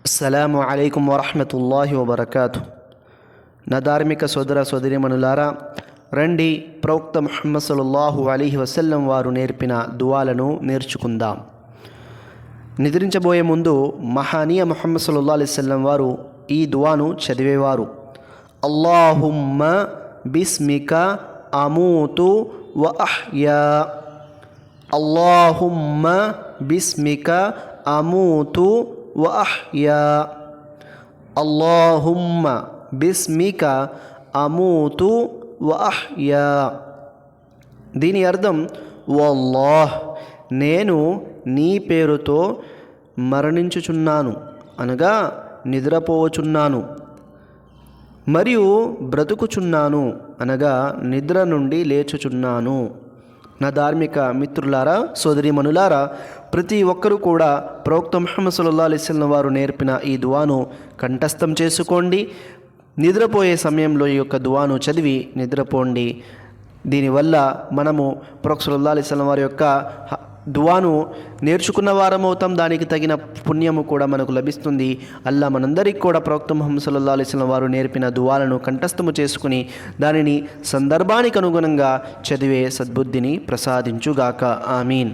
అస్సలం అయికం వరహమతుల్లాహి వబర్కాతు నా ధార్మిక సోదర సోదరిమణులారా రండి ప్రవక్త ముహమ్మద్ సల్లాహు అలీహి వసల్లం వారు నేర్పిన దువాలను నేర్చుకుందాం. నిద్రించబోయే ముందు మహానీయ ముహమ్మద్ సల్లా అలైవల్లం వారు ఈ దువాను చదివేవారు. అల్లాహుమ్మ బిస్మిక అమూతు వ అహ్యా. అల్లాహుమ్మ బిస్మిక అమూతు వ అహ్యా అల్లాహుమ్మ బిస్మిక అమూతు వహ్యా దీని అర్థం వల్లాహ్ నేను నీ పేరుతో మరణించుచున్నాను అనగా నిద్రపోవచున్నాను మరియు బ్రతుకుచున్నాను అనగా నిద్ర నుండి లేచుచున్నాను. నా ధార్మిక మిత్రులారా సోదరిమనులారా ప్రతి ఒక్కరూ కూడా ప్రవక్త ముహమ్మద్ సల్లా అలిస్లం వారు నేర్పిన ఈ దువాను కంఠస్థం చేసుకోండి. నిద్రపోయే సమయంలో ఈ యొక్క దువాను చదివి నిద్రపోండి. దీనివల్ల మనము ప్రవక్త సల్లా అలిస్లం వారి యొక్క దువాను నేర్చుకున్న వారమవుతాం. దానికి తగిన పుణ్యము కూడా మనకు లభిస్తుంది. అల్లా మనందరికీ కూడా ప్రవక్త ముహమ్మద్ సల్లా అలిస్లం వారు నేర్పిన దువాలను కంఠస్థము చేసుకుని దానిని సందర్భానికి అనుగుణంగా చదివే సద్బుద్ధిని ప్రసాదించుగాక. ఆమీన్.